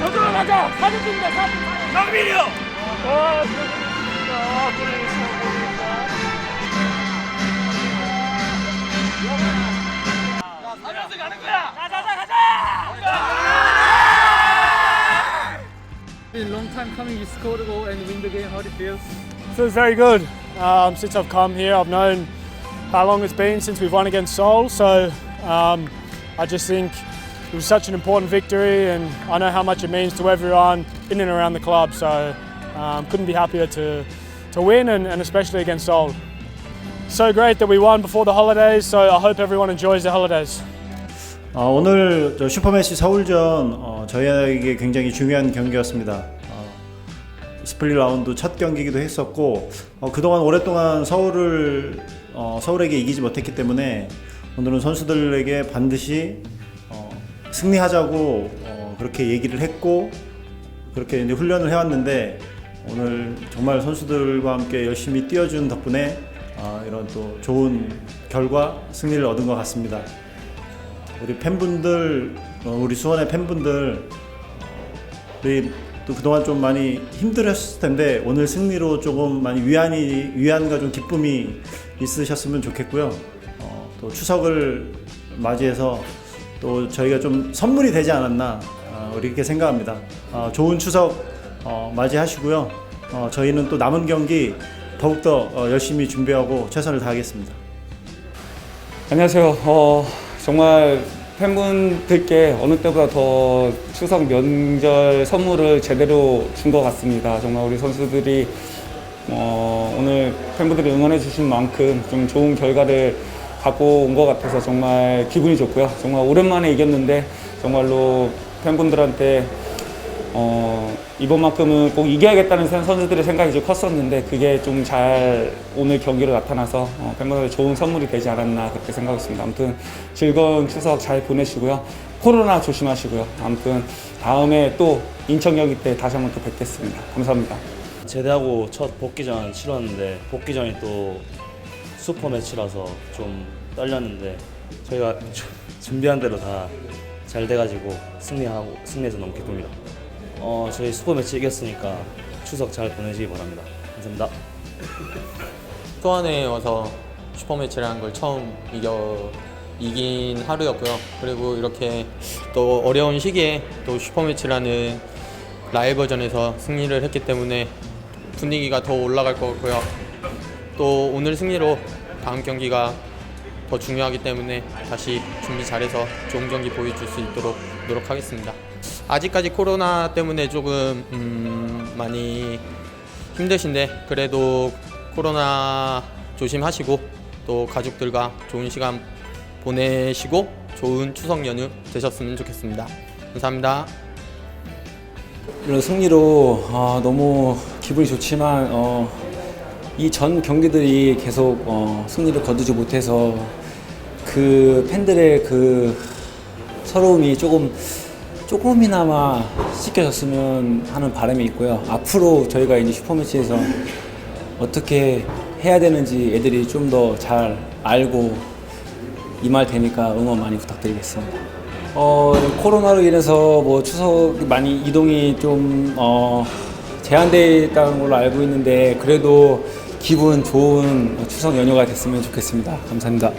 저쪽으로 가자! 사진 찍는다, 사진! 장민이 형! 아, 고생했습니다. 고생했습니다. time coming. You scored a goal and win the game. How do you feel? Feels very good. Um, since I've come here, I've known how long it's been since we've won against Seoul. So um, I just think it was such an important victory, and I know how much it means to everyone in and around the club. So um, couldn't be happier to to win, and, and especially against Seoul. So great that we won before the holidays. So I hope everyone enjoys the holidays. 어, 오늘 저 슈퍼매치 서울전 어, 저희에게 굉장히 중요한 경기였습니다. 어, 스플릿 라운드 첫 경기기도 했었고 어, 그동안 오랫동안 서울을 어, 서울에게 이기지 못했기 때문에 오늘은 선수들에게 반드시 어, 승리하자고 어, 그렇게 얘기를 했고 그렇게 이제 훈련을 해왔는데 오늘 정말 선수들과 함께 열심히 뛰어준 덕분에 어, 이런 또 좋은 결과 승리를 얻은 것 같습니다. 우리 팬분들, 어, 우리 수원의 팬분들, 우리 또 그동안 좀 많이 힘들었을 텐데 오늘 승리로 조금 많이 위안이 위안과 좀 기쁨이 있으셨으면 좋겠고요. 어, 또 추석을 맞이해서 또 저희가 좀 선물이 되지 않았나 어, 이렇게 생각합니다. 어, 좋은 추석 어, 맞이하시고요. 어, 저희는 또 남은 경기 더욱더 어, 열심히 준비하고 최선을 다하겠습니다. 안녕하세요. 어, 정말 팬분들께 어느 때보다 더 추석 명절 선물을 제대로 준 것 같습니다. 정말 우리 선수들이 어, 오늘 팬분들이 응원해 주신 만큼 좀 좋은 결과를 갖고 온 것 같아서 정말 기분이 좋고요. 정말 오랜만에 이겼는데 정말로 팬분들한테 어, 이번만큼은 꼭 이겨야겠다는 선- 선수들의 생각이 좀 컸었는데 그게 좀 잘 오늘 경기로 나타나서 어, 팬분들에게 좋은 선물이 되지 않았나 그렇게 생각했습니다. 아무튼 즐거운 추석 잘 보내시고요. 코로나 조심하시고요. 아무튼 다음에 또 인천 경기 때 다시 한번 또 뵙겠습니다. 감사합니다. 제대하고 첫 복귀전 치렀는데 복귀전이 또 슈퍼 매치라서 좀 떨렸는데 저희가 준비한 대로 다 잘 돼가지고 승리하고 승리해서 너무 기쁩니다. 어 저희 슈퍼 매치 이겼으니까 추석 잘 보내시기 바랍니다. 감사합니다. 수원에 와서 슈퍼매치를 한걸 처음 이겨 이긴 하루였고요. 그리고 이렇게 또 어려운 시기에 또 슈퍼매치라는 라이버전에서 승리를 했기 때문에 분위기가 더 올라갈 것 같고요. 또 오늘 승리로 다음 경기가 더 중요하기 때문에 다시 준비 잘해서 좋은 경기 보여줄 수 있도록 노력하겠습니다. 아직까지 코로나 때문에 조금 음, 많이 힘드신데 그래도 코로나 조심하시고 또 가족들과 좋은 시간 보내시고 좋은 추석 연휴 되셨으면 좋겠습니다. 감사합니다. 이런 승리로 아, 너무 기분이 좋지만 이전 경기들이 계속 어, 승리를 거두지 못해서 그 팬들의 그 서러움이 조금 조금이나마 씻겨졌으면 하는 바람이 있고요. 앞으로 저희가 이제 슈퍼매치에서 어떻게 해야 되는지 애들이 좀 더 잘 알고 임할 테니까 응원 많이 부탁드리겠습니다. 어, 코로나로 인해서 뭐 추석 많이 이동이 좀 어, 제한되어 있다는 걸로 알고 있는데 그래도 기분 좋은 추석 연휴가 됐으면 좋겠습니다. 감사합니다.